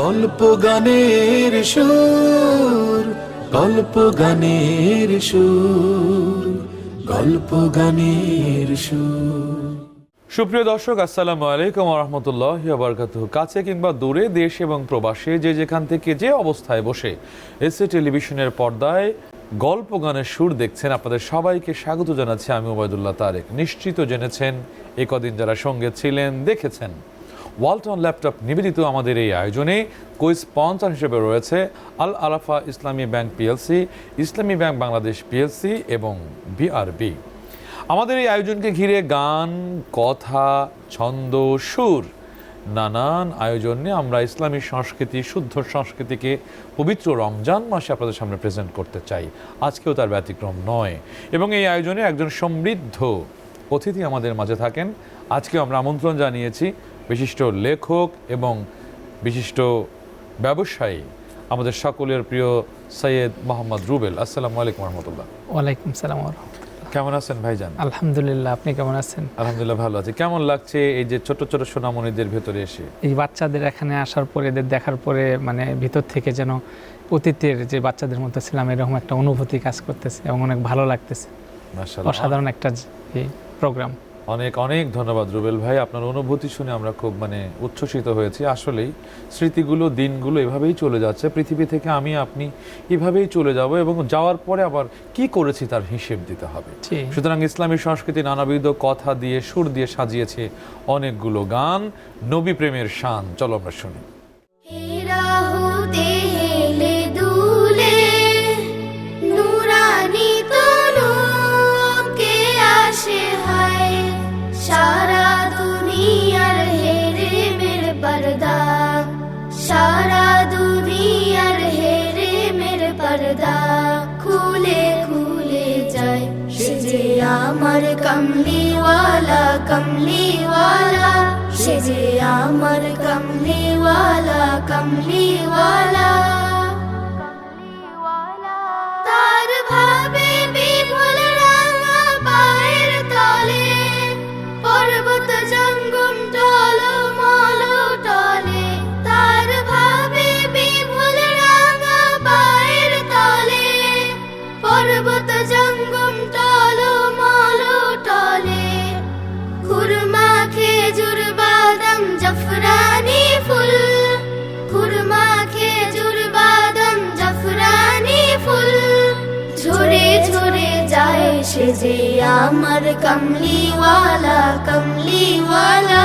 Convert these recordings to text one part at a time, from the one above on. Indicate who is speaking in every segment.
Speaker 1: গল্প গানের সুর, গল্প গানের সুর, গল্প গানের সুর।
Speaker 2: সুপ্রিয় দর্শক, আসসালামু আলাইকুম রহমতুল্লাহ বারকাত কাছে কিংবা দূরে দেশ এবং প্রবাসে যে যেখান থেকে যে অবস্থায় বসে এসএ টেলিভিশনের পর্দায় গল্প গানের সুর দেখছেন আপনাদের সবাইকে স্বাগত জানাচ্ছি আমি ওবায়দুল্লাহ তারেক। নিশ্চিত জেনেছেন একদিন যারা সঙ্গে ছিলেন, দেখেছেন। ওয়ালটন ল্যাপটপ নিবেদিত আমাদের এই আয়োজনে কো স্পন্সর হিসেবে রয়েছে Al Arafah Islami bank PLC, Islami bank Bangladesh PLC এবং বিআরবি। আমাদের এই আয়োজনকে ঘিরে গান, কথা, ছন্দ, সুর, নানান আয়োজন আমরা ইসলামী সংস্কৃতি, শুদ্ধ সংস্কৃতিকে পবিত্র রমজান মাসে আপনাদের সামনে প্রেজেন্ট করতে চাই। আজকেও তার ব্যতিক্রম নয়। এবং এই আয়োজনে একজন সমৃদ্ধ অতিথি আমাদের মাঝে থাকেন। আজকে আমরা আমন্ত্রণ জানিয়েছি বিশিষ্ট লেখক এবং বিশিষ্ট ব্যবসায়ী আমাদের সকলের প্রিয় সৈয়দ মোহাম্মদ রুবেল। আসসালামু আলাইকুম রহমতুল্লাহ।
Speaker 3: ওয়ালাইকুম সালাম
Speaker 2: কেমন আছেন ভাইজান?
Speaker 3: আলহামদুলিল্লাহ আপনি কেমন আছেন?
Speaker 2: আলহামদুলিল্লাহ ভালো আছি। কেমন লাগছে এই যে ছোট ছোট সোনামণিদের ভেতরে এসে?
Speaker 3: এই বাচ্চাদের এখানে আসার পরে এদের দেখার পরে মানে ভিতর থেকে যেন অতীতের যে বাচ্চাদের মধ্যে ছিলাম এরকম একটা অনুভূতি কাজ করতেছে এবং অনেক ভালো লাগতেছে। অসাধারণ একটা প্রোগ্রাম
Speaker 2: অনেক অনেক ধন্যবাদ রুবেল ভাই। আপনার অনুভূতি শুনে আমরা খুব মানে উচ্ছ্বসিত হয়েছি। আসলেই স্মৃতিগুলো দিনগুলো এভাবেই চলে যাচ্ছে। পৃথিবী থেকে আমি আপনি এভাবেই চলে যাব এবং যাওয়ার পরে আবার কি করেছি তার হিসেব দিতে হবে। সুতরাং ইসলামী সংস্কৃতি নানাবিধ কথা দিয়ে সুর দিয়ে সাজিয়েছে অনেকগুলো গান। নবী প্রেমের শান। চলো আমরা শুনি।
Speaker 4: কমলিওয়ালা কমলিওয়ালা সে যে আমার কমলিওয়ালা কমলিওয়ালা সে যে আমার কমলিওয়ালা কমলিওয়ালা।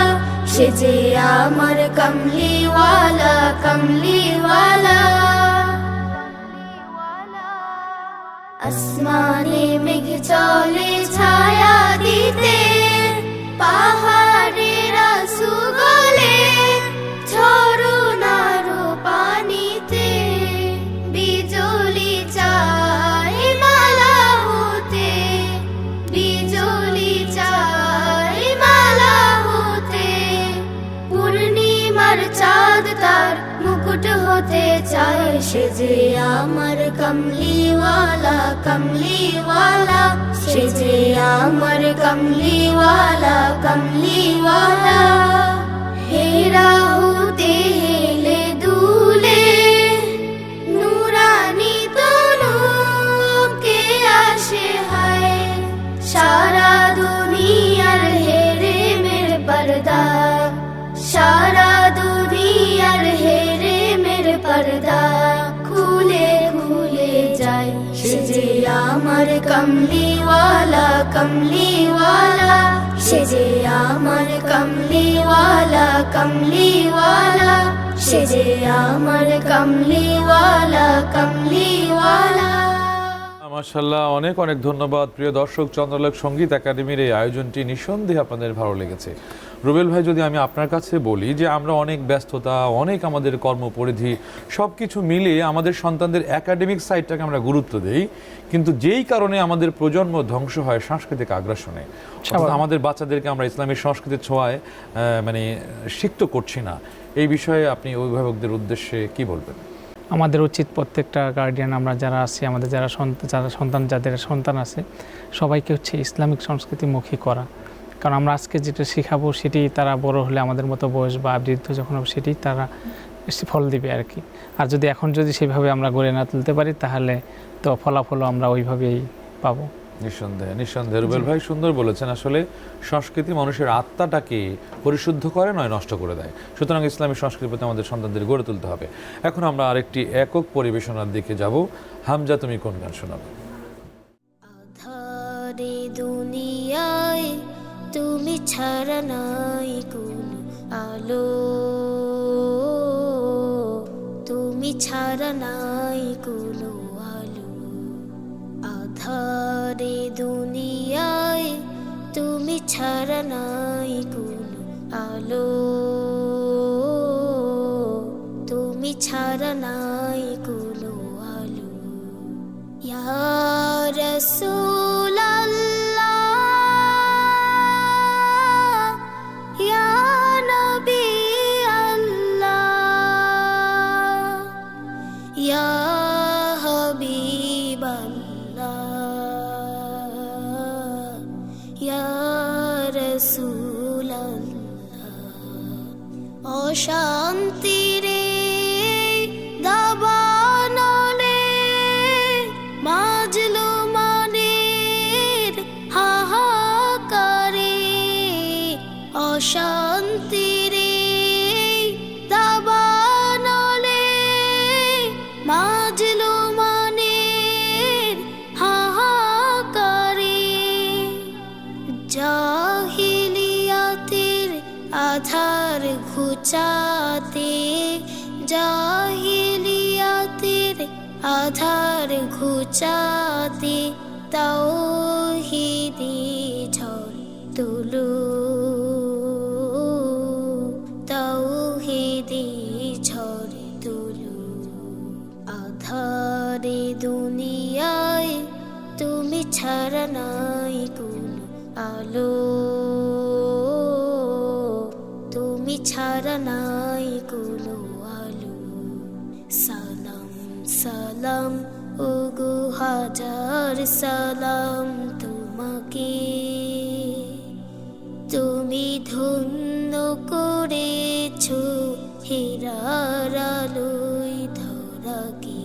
Speaker 4: সেজে আমার কমলিওয়ালা কমলিওয়ালা। আসমানে মেঘ চলে ছায়া দিতে চায় সে যে আমার কমলিওয়ালা কমলিওয়ালা। সে যে আমার কমলিওয়ালা কমলিওয়ালা। হেরা হতে হেলে দুলে, নুরানি তনুকে আসে হায়। সারা দুনিয়ার হেরে মের পর্দা, সারা আমার কমলিওয়ালা কমলিওয়ালা সে যে আমার কমলিওয়ালা কমলিওয়ালা সে যে আমার কমলিওয়ালা কমলিওয়ালা।
Speaker 2: মাশাল্লাহ অনেক অনেক ধন্যবাদ। প্রিয় দর্শক চন্দ্রলেখ সংগীত একাডেমির এই আয়োজনটি নিঃসন্দেহে আপনাদের ভালো লেগেছে। রুবেল ভাই যদি আমি আপনার কাছে বলি যে আমরা অনেক ব্যস্ততা অনেক আমাদের কর্মপরিধি সব কিছু মিলিয়ে আমাদের সন্তানদের একাডেমিক সাইডটাকে আমরা গুরুত্ব দেই কিন্তু যেই কারণে আমাদের প্রজন্ম ধ্বংস হয় সাংস্কৃতিক আগ্রাসনে আমাদের বাচ্চাদেরকে আমরা ইসলামী সংস্কৃতির ছোঁয়ায় আহ, মানে সিক্ত করছি না। এই বিষয়ে আপনি অভিভাবকদের উদ্দেশ্যে কি বলবেন?
Speaker 3: আমাদের উচিত প্রত্যেকটা গার্ডিয়ান আমরা যারা আছি, আমাদের যারা যারা সন্তান, যাদের সন্তান আছে, সবাইকে হচ্ছে ইসলামিক সংস্কৃতিমুখী করা। কারণ আমরা আজকে যেটা শেখাবো, সেটি তারা বড় হলে আমাদের মতো বয়স বা বৃদ্ধ যখন হবে, সেটি তারা ফল দিবে আর কি আর যদি এখন যদি সেভাবে আমরা গড়ে না তুলতে পারি, তাহলে তো ফলাফলও আমরা ওইভাবেই পাবো।
Speaker 2: নিঃসন্দেহে নিঃসন্দেহে। রুবেল ভাই সুন্দর বলেছেন আসলে সংস্কৃতি মানুষের আত্মাটাকে পরিশুদ্ধ করে নয় নষ্ট করে দেয়। সুতরাং ইসলামী সংস্কৃতির প্রতি আমাদের সন্তানদের গড়ে তুলতে হবে। এখন আমরা আরেকটি একক পরিবেশনার দিকে যাব। হামজা তুমি কোন গান শোনাবে?
Speaker 5: দুনিয়ায় তুমি ছাড়া নাই কোনো আলো। তুমি ছাড়া নাই কোনো আধারে দুনিয়ায় তুমি ছাড়া নাই কোনো আলো। তুমি ছাড়া নাই কোনো আলো। ইয়া রাসূলাল্লাহ ঘুচাতে তাও হিদি ঝড় তুলু তাও হিদি ঝড় তুলু আধারে দুনিয়ায় তুমি ছাড়া নাই কোনো আলো। তুমি ছাড়া নাই কোনো আলো। সালাম সালাম হাজার সালাম তোমাকে। তুমি ধন্য করেছ হীরার আলোয় ধরাকে।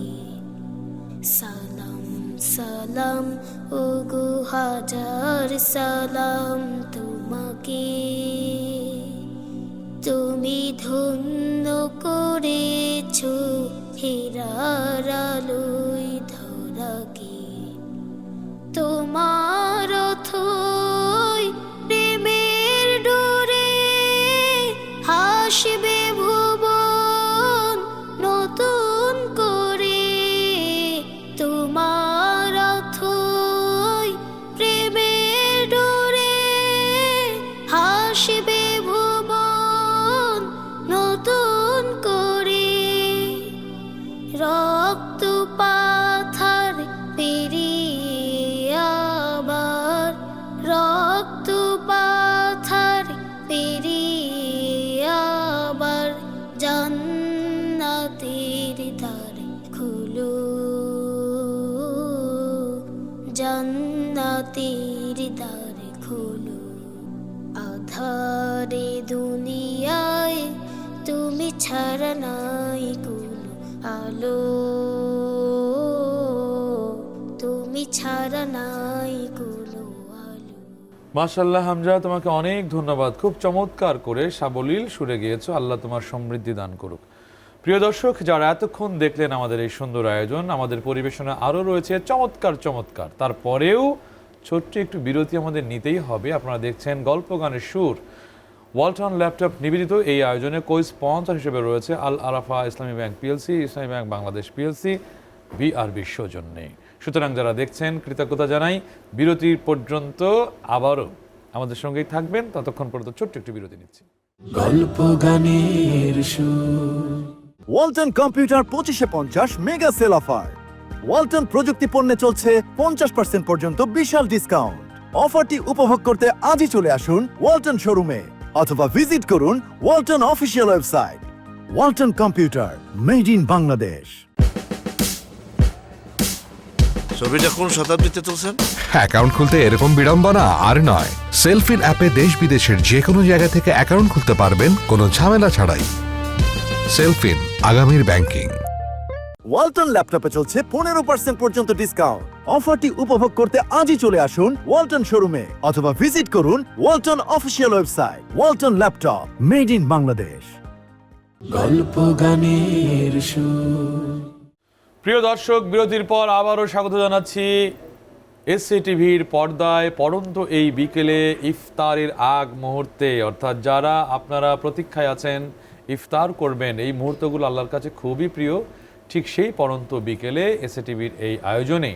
Speaker 5: সালাম সালাম, ওগো হাজার সালাম তোমাকে। তুমি ধন্য করেছ হীরার আলোয় আধারে দুনিয়ায়, তুমি ছাড়া নাই কোনো আলো। তুমি ছাড়া নাই কোনো
Speaker 2: মাশাল্লাহ হামজা, তোমাকে অনেক ধন্যবাদ। খুব চমৎকার করে সাবলীল সুরে গিয়েছো, আল্লাহ তোমার সমৃদ্ধি দান করুক। প্রিয় দর্শক, যারা এতক্ষণ দেখলেন আমাদের এই সুন্দর আয়োজন, আমাদের পরিবেশনা আরও রয়েছে চমৎকার চমৎকার। তারপরেও ছোট্ট একটু বিরতি আমাদের নিতেই হবে। আপনারা দেখছেন গল্প গানের সুর। ওয়ালটন ল্যাপটপ নিবেদিত এই আয়োজনে কো স্পন্সর হিসেবে রয়েছে Al Arafah Islami bank PLC Islami bank Bangladesh PLC BRB সৌজন্যে সুতরাং যারা দেখছেন কৃতজ্ঞতা জানাই। বিরতির পর্যন্ত আবারও আমাদের সঙ্গেই থাকবেন। ততক্ষণ পর্যন্ত ছোট্ট একটু বিরতি নিচ্ছি।
Speaker 1: গল্প গানের
Speaker 6: ওয়ালটন কম্পিউটার পঁচিশে পঞ্চাশ মেগা সেল অফার। ওয়ালটন প্রযুক্তি পণ্যে চলছে পঞ্চাশ পার্সেন্ট পর্যন্ত বিশাল ডিসকাউন্ট। অফারটি উপভোগ করতে আজই চলে আসুন ওয়ালটন শোরুমে। অথবা ভিজিট করুন Walton official website Walton computer made in Bangladesh.
Speaker 7: ছবিটা কোন শতাব্দীতে তুলছেন?
Speaker 8: অ্যাকাউন্ট খুলতে এরকম বিড়ম্বনা আর নয়। সেলফিন অ্যাপে দেশ বিদেশের যে কোনো জায়গা থেকে অ্যাকাউন্ট খুলতে পারবেন কোনো ঝামেলা ছাড়াই। সেলফিন আগামীর ব্যাংকিং।
Speaker 6: ওয়ালটন ল্যাপটপে চলছে পনেরো পার্সেন্ট পর্যন্ত ডিসকাউন্ট অফারটি উপভোগ করতে আজই চলে আসুন ওয়ালটন শোরুমে অথবা ভিজিট করুন Walton official website Walton laptop made in Bangladesh.
Speaker 1: গল্প গানের
Speaker 2: প্রিয় দর্শক বিরতির পর আবারও স্বাগত জানাচ্ছি এসসি টিভির পর্দায় পড়ন্ত এই বিকেলে ইফতারের আগ মুহূর্তে। অর্থাৎ যারা আপনারা প্রতীক্ষায় আছেন ইফতার করবেন এই মুহূর্তগুলো আল্লাহর কাছে খুবই প্রিয়। ঠিক সেই পড়ন্ত বিকেলে এসএ টিভির এই আয়োজনে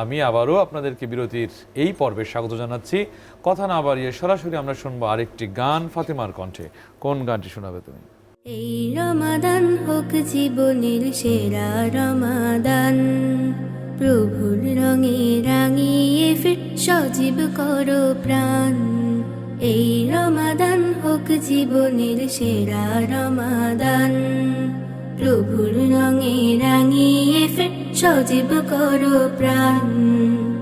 Speaker 2: আমি আবারও আপনাদেরকে বিরতির এই পর্বে স্বাগত জানাচ্ছি। কথা না বাড়িয়ে সরাসরি আমরা শুনব আরেকটি গান ফাতেমার কণ্ঠে। কোন গানটি শোনাবে তুমি?
Speaker 9: এই রমাদান হোক জীবনের সেরা রমাদান, প্রভুর রঙে রাঙিয়ে ফির সজীব করো প্রাণ। এই রমাদান হোক জীবনের সেরা রমাদান প্রভুর রঙে রাঙিয়ে ফের সজীব করো প্রাণ।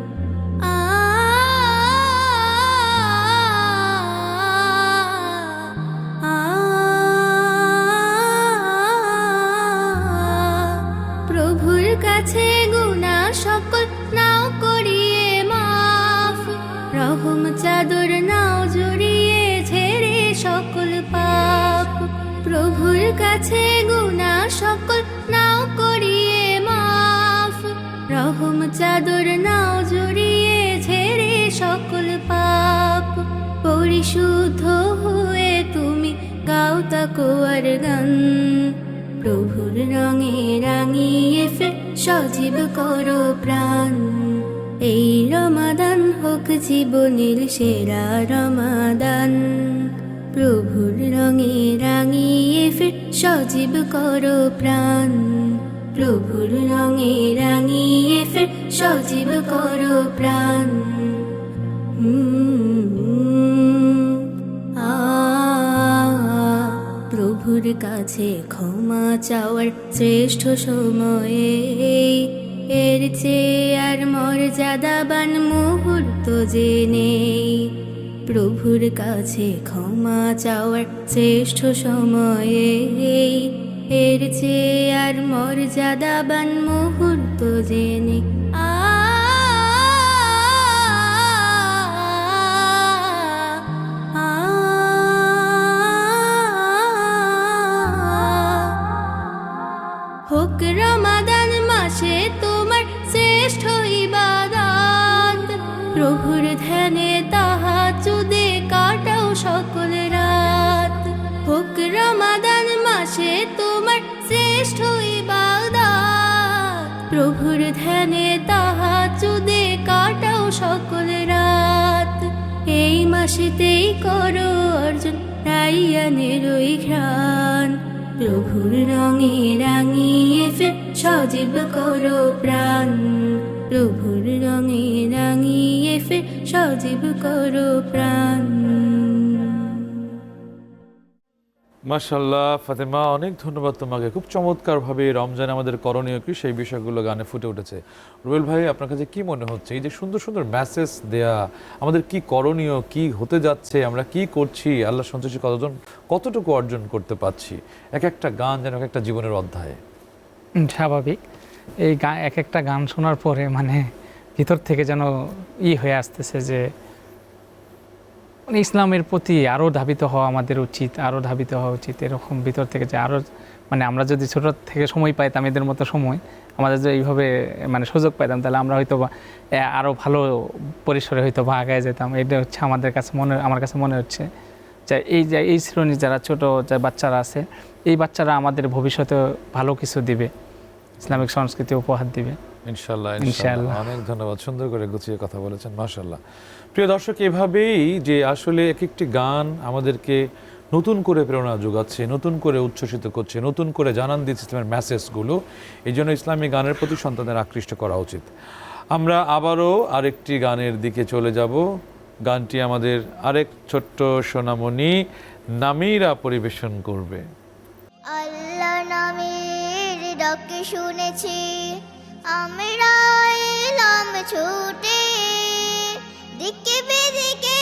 Speaker 9: পরিশুদ্ধ হয়ে তুমি গাও তাকোয়ার গান। প্রভুর রঙে রাঙিয়ে ফের সজীব করো প্রাণ। এই রমাদান হোক জীবনের সেরা রমাদান। প্রভুর রঙে রাঙিয়ে ফের সজীব করো প্রাণ। প্রভুর রঙে রাঙিয়ে ফের সজীব করো প্রাণ। আ প্রভুর কাছে ক্ষমা চাওয়ার শ্রেষ্ঠ সময়ে। এর চেয়ে আর মর্যাদাবান মুহূর্ত যে নেই। প্রভুর কাছে ক্ষমা চাওয়ার শ্রেষ্ঠ সময়ে। এর চেয়ে আর মর্যাদাবান মুহূর্ত যে ধ্যানে তাহা চুদে কাটাও সকল রাত। এই মাসেতেই করো অর্জন রাইয়ানের ওই ঘ্রাণ। প্রভুর রঙে রাঙিয়ে ফের সজীব করো প্রাণ। প্রভুর রঙে রাঙিয়ে ফের সজীব করো প্রাণ।
Speaker 2: মাশাল্লাহ ফাতেমা, অনেক ধন্যবাদ তোমাকে। খুব চমৎকারভাবে রমজান আমাদের করণীয় কি, সেই বিষয়গুলো গানে ফুটে উঠেছে। রুবেল ভাই, আপনার কাছে কি মনে হচ্ছে? এই যে সুন্দর সুন্দর মেসেজ দেয়া, আমাদের কি করণীয়, কি হতে যাচ্ছে, আমরা কি করছি আল্লাহ সন্তোষী কতজন, কতটুকু অর্জন করতে পারছি? এক একটা গান যেন এক একটা জীবনের অধ্যায়।
Speaker 3: স্বাভাবিক। এই গান এক একটা গান শোনার পরে মানে ভিতর থেকে যেন ই হয়ে আসতেছে যে ইসলামের প্রতি আরও ধাবিত হওয়া আমাদের উচিত আরও ধাবিত হওয়া উচিত, এরকম ভিতর থেকে যে আরও মানে আমরা যদি ছোট থেকে সময় পাইতাম এদের মতো সময়, আমাদের যদি এইভাবে মানে সুযোগ পাইতাম, তাহলে আমরা হয়তো বা আরও ভালো পরিসরে হয়তো বা আগায় যেতাম। এটা হচ্ছে আমাদের কাছে মনে, আমার কাছে মনে হচ্ছে যে এই যে, এই শ্রেণির যারা ছোট যে বাচ্চারা আছে, এই বাচ্চারা আমাদের ভবিষ্যতে ভালো কিছু দিবে, ইসলামিক সংস্কৃতি উপহার দিবে।
Speaker 2: ইনশাল্লাহ ইনশাল্লাহ। অনেক ধন্যবাদ সুন্দর করে গুছিয়ে কথা বলেছেন মাশাল্লাহ। প্রিয় দর্শক এভাবেই যে আসলে এক একটি গান আমাদেরকে নতুন করে প্রেরণা যোগাচ্ছে নতুন করে উচ্ছ্বসিত করছে নতুন করে জানান দিচ্ছে ইসলামের মেসেজগুলো এই জন্য ইসলামী গানের প্রতি সন্তানদের আকৃষ্ট করা উচিত। আমরা আবারও আরেকটি গানের দিকে চলে যাব। গানটি আমাদের আরেক ছোট্ট সোনামণি নামিরা পরিবেশন করবে।
Speaker 9: আল্লাহ নামের ডাকে শুনেছি। আমরা এলাম ছুটে দিকে বেদিকে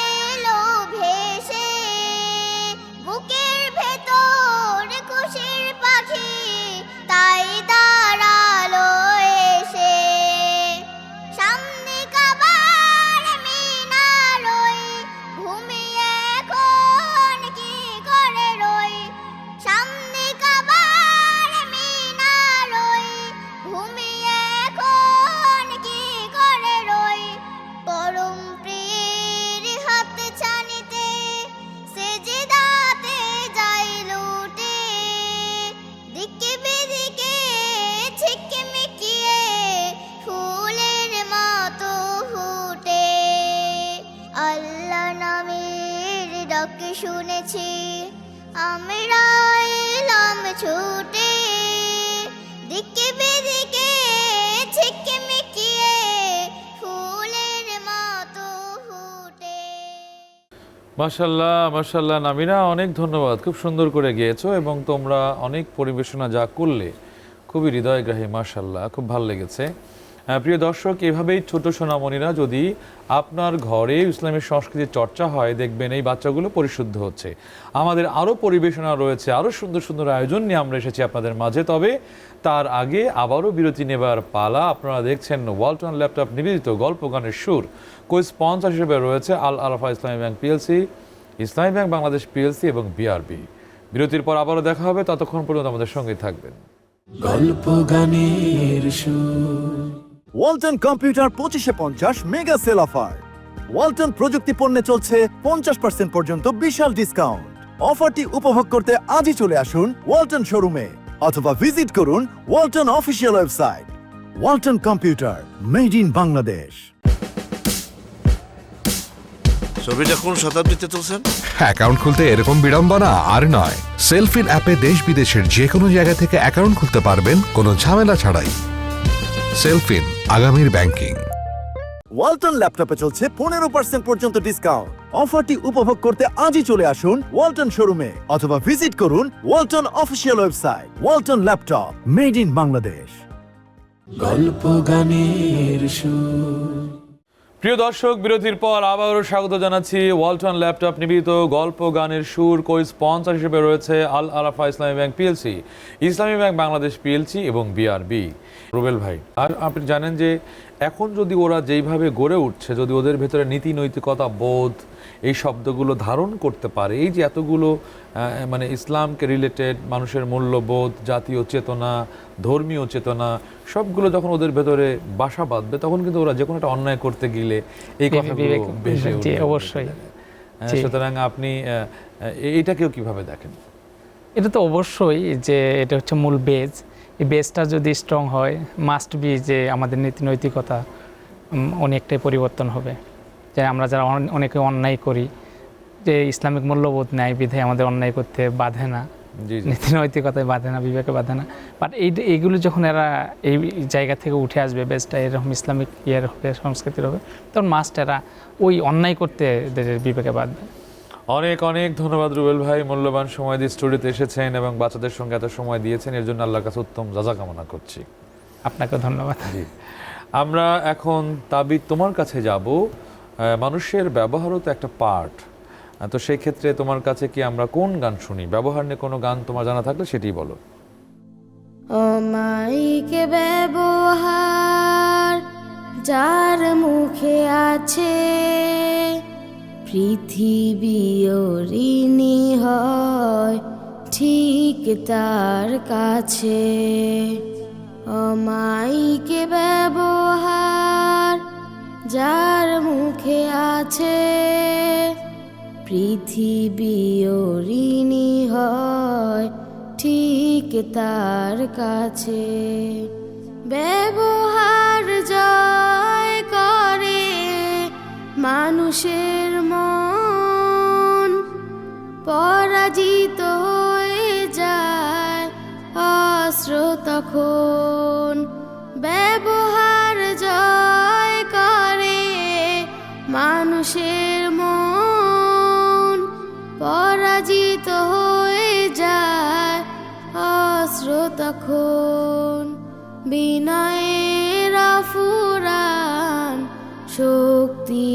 Speaker 2: মাশাল্লাহ মাশাল্লাহ নামিনা অনেক ধন্যবাদ। খুব সুন্দর করে গিয়েছো এবং তোমরা অনেক পরিবেশনা যা করলে, খুবই হৃদয়গ্রাহী মাশাল্লাহ খুব ভালো লেগেছে। প্রিয় দর্শক, এভাবেই ছোট সোনামণিরা যদি আপনার ঘরে ইসলামের সংস্কৃতির চর্চা হয়, দেখবেন এই বাচ্চাগুলো পরিশুদ্ধ হচ্ছে। আমাদের আরও পরিবেশনা রয়েছে, আরও সুন্দর সুন্দর আয়োজন নিয়ে আমরা এসেছি আপনাদের মাঝে। তবে তার আগে আবারও বিরতি নেবার পালা, আপনারা দেখছেন ওয়ালটন ল্যাপটপ নিবেদিত গল্প গানের সুর। কো স্পন্সর হিসেবে রয়েছে Al Arafah Islami bank PLC Islami bank Bangladesh PLC এবং বিআরবি বিরতির পর আবারও দেখা হবে, ততক্ষণ পর্যন্ত আমাদের সঙ্গে থাকবেন।
Speaker 1: গল্প গানের সুর।
Speaker 6: ওয়ালটন কম্পিউটার পঁচিশে পঞ্চাশ মেগা সেল অফার ওয়ালটন প্রযুক্তি পণ্যে চলছে পঞ্চাশ পার্সেন্ট পর্যন্ত বিশাল ডিসকাউন্ট অফারটি উপভোগ করতে আজই চলে আসুন ওয়ালটন শোরুমে অথবা ভিজিট করুন Walton official website Walton computer made in Bangladesh
Speaker 7: ছবিটা কোন শতাব্দীতে তুলছেন?
Speaker 8: অ্যাকাউন্ট খুলতে এরকম বিড়ম্বনা আর নয়। সেলফিন অ্যাপে দেশ বিদেশের যে কোনো জায়গা থেকে অ্যাকাউন্ট খুলতে পারবেন কোনো ঝামেলা ছাড়াই। সেলফিন আগামীর ব্যাংকিং
Speaker 6: ওয়ালটন ল্যাপটপে চলছে পনেরো পার্সেন্ট পর্যন্ত ডিসকাউন্ট অফারটি উপভোগ করতে আজই চলে আসুন ওয়ালটন শোরুমে অথবা ভিজিট করুন Walton official website Walton laptop made in Bangladesh.
Speaker 1: গল্প গানের সুর।
Speaker 2: প্রিয় দর্শক বিরতির পর আবারও স্বাগত জানাচ্ছি ওয়ালটন ল্যাপটপ নিবেদিত গল্প গানের সুর। কই স্পন্সর হিসেবে রয়েছে Al Arafah Islami Bank PLC Islami Bank Bangladesh PLC এবং বিআরবি রুবেল ভাই আর আপনি জানেন যে এখন যদি ওরা যেইভাবে গড়ে উঠছে যদি ওদের ভেতরে নীতি নৈতিকতা বোধ এই শব্দগুলো ধারণ করতে পারে এই যে এতগুলো মানে ইসলামকে রিলেটেড মানুষের মূল্যবোধ জাতীয় চেতনা ধর্মীয় চেতনা সবগুলো যখন ওদের ভেতরে বাসা বাঁধবে তখন কিন্তু ওরা যে কোনো একটা অন্যায় করতে গেলে এই কথাগুলো ভেসে
Speaker 3: অবশ্যই।
Speaker 2: হ্যাঁ, সুতরাং আপনি এইটাকেও কীভাবে দেখেন?
Speaker 3: এটা তো অবশ্যই যে এটা হচ্ছে মূল বেজ এই বেজটা যদি স্ট্রং হয় মাস্ট বি যে আমাদের নীতি নৈতিকতা অনেকটাই পরিবর্তন হবে। যে আমরা যারা অনেকে অন্যায় করি যে ইসলামিক মূল্যবোধ ন্যায় বিধায় আমাদের অন্যায় করতে বাধে না। নীতি নৈতিকতায় বাধে না বিবেকে বাধে না। বাট এই এইগুলো যখন এরা এই জায়গা থেকে উঠে আসবে বেসটা এরকম ইসলামিক ইয়ের হবে সংস্কৃতির হবে তখন মাস্ট এরা ওই অন্যায় করতে বিবেকে বাঁধবে।
Speaker 2: অনেক অনেক ধন্যবাদ রুবেল ভাই। মূল্যবান সময় দিয়ে স্টুডিওতে এসেছেন এবং বাচ্চাদের সঙ্গে এত সময় দিয়েছেন এর জন্য আল্লাহর কাছে উত্তম যাজা কামনা করছি।
Speaker 3: আপনাকে ধন্যবাদ।
Speaker 2: আমরা এখন তাবিদ তোমার কাছে যাব। মানুষের ব্যবহারও তো একটা পার্ট তো সেই ক্ষেত্রে তোমার কাছে কি আমরা কোন গান শুনি? ব্যবহার নিয়ে কোনো গান তোমার জানা থাকলে সেটি বলো।
Speaker 10: অমাইকে ব্যবহার যার মুখে আছে পৃথিবী ঋণী হয়, ঠিক তার কাছে। অমাইকে ব্যবহার যার মুখে আছে, পৃথিবী ঋণী হয়, ঠিক তার কাছে। ব্যবহার করে মানুষের মন পরাজিত হয়ে যায় অস্ত্র তখন। ব্যবহার জয় করে মানুষের মন পরাজিত হয়ে যায় অস্ত্র তখন। বিনয়ের ফুরান শক্তি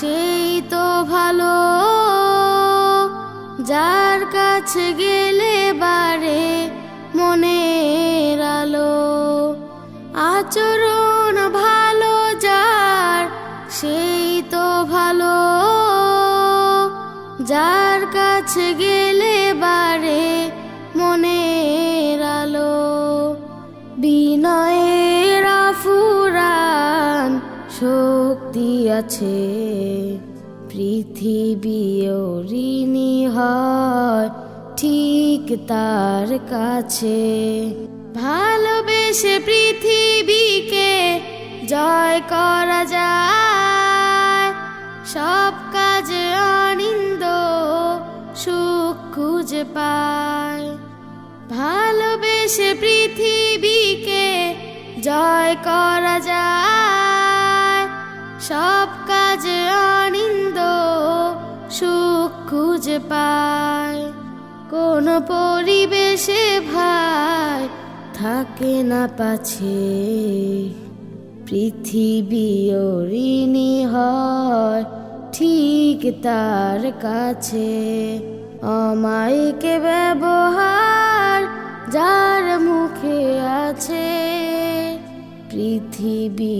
Speaker 10: সেই তো ভালো। যার কাছে গেলে বারে মনের আলো। আচরণ শক্তি আছে। পৃথিবী ঋণী হয়, ঠিক তার কাছে। ভালোবেসে পৃথিবীকে জয় করা যায়। সব কাজে অনিন্দ, সুখ খুঁজে পায়। ভালোবেসে পৃথিবীকে জয় করা যায়। সব কাজে অনিন্দ, সুখ খুঁজে পায়। কোন পরিবেশে ভাই থাকে না পাছে। পৃথিবী ঋণী হয় ঠিক তার কাছে। অমাইকে ব্যবহার যার মুখে আছে। পৃথিবী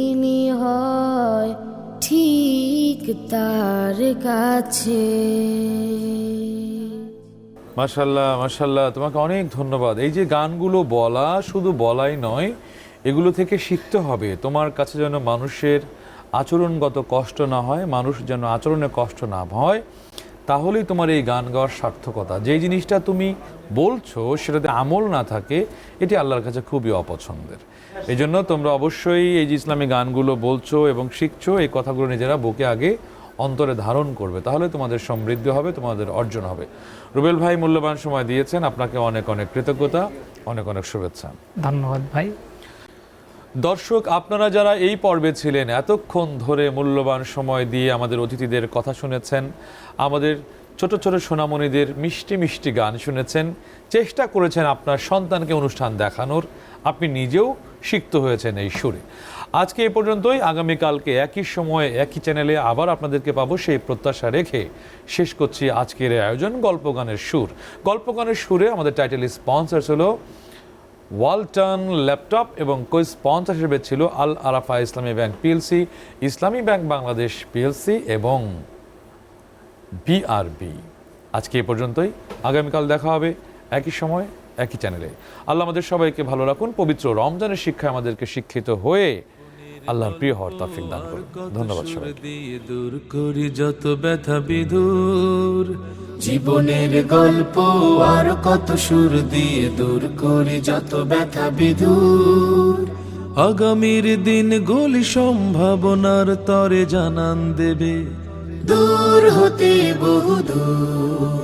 Speaker 10: ঋণী হয়, ঠিক তার কাছে।
Speaker 2: মাশাল্লাহ মাশাল্লাহ, তোমাকে অনেক ধন্যবাদ। এই যে গানগুলো বলা শুধু বলাই নয়, এগুলো থেকে শিখতে হবে। তোমার কাছে যেন মানুষের আচরণগত কষ্ট না হয়, মানুষ যেন আচরণে কষ্ট না হয় তাহলেই তোমার এই গান গাওয়ার সার্থকতা। যেই জিনিসটা তুমি বলছো, সেটাতে আমল না থাকে, এটি আল্লাহর কাছে খুবই অপছন্দের। এই জন্য তোমরা অবশ্যই এই যে ইসলামী গানগুলো বলছো এবং শিখছো এই কথাগুলো নিজেরা বুকে আগে অন্তরে ধারণ করবে। তাহলে তোমাদের সমৃদ্ধি হবে তোমাদের অর্জন হবে। রুবেল ভাই মূল্যবান সময় দিয়েছেন আপনাকে অনেক অনেক কৃতজ্ঞতা অনেক অনেক শুভেচ্ছা।
Speaker 3: ধন্যবাদ ভাই।
Speaker 2: দর্শক আপনারা যারা এই পর্বে ছিলেন এতক্ষণ ধরে মূল্যবান সময় দিয়ে আমাদের অতিথিদের কথা শুনেছেন আমাদের ছোট ছোট সোনামণিদের মিষ্টি মিষ্টি গান শুনেছেন চেষ্টা করেছেন আপনার সন্তানকে অনুষ্ঠান দেখানোর। আপনি নিজেও সিক্ত হয়েছেন এই সুরে। আজকে এ পর্যন্তই। আগামীকালকে একই সময়ে, একই চ্যানেলে আবার আপনাদেরকে পাবো সেই প্রত্যাশা রেখে শেষ করছি আজকের আয়োজন গল্প গানের সুর। গল্প গানের সুরে আমাদের টাইটেল স্পন্সার হলো ওয়ালটন ল্যাপটপ এবং কো স্পন্সর হিসেবে ছিল Al Arafah Islami Bank PLC Islami Bank Bangladesh PLC এবং বিআরবি আজকে এ পর্যন্তই। আগামীকাল দেখা হবে একই সময়। একই চ্যানেলে আল্লাহ আমাদের সবাইকে ভালো রাখুন, পবিত্র রমজানের শিক্ষায় আমাদেরকে শিক্ষিত হয়ে আল্লাহর প্রিয় হওয়ার তৌফিক দান করুন। ধন্যবাদ
Speaker 1: দূর করি যত ব্যথা বিদূর জীবনের গল্প আর কত সুর দিয়ে দূর করি যত ব্যথা বিদূর আগামীর দিন গলি সম্ভাবনার তরে জানান দেবে। দূর হতে বহু দূর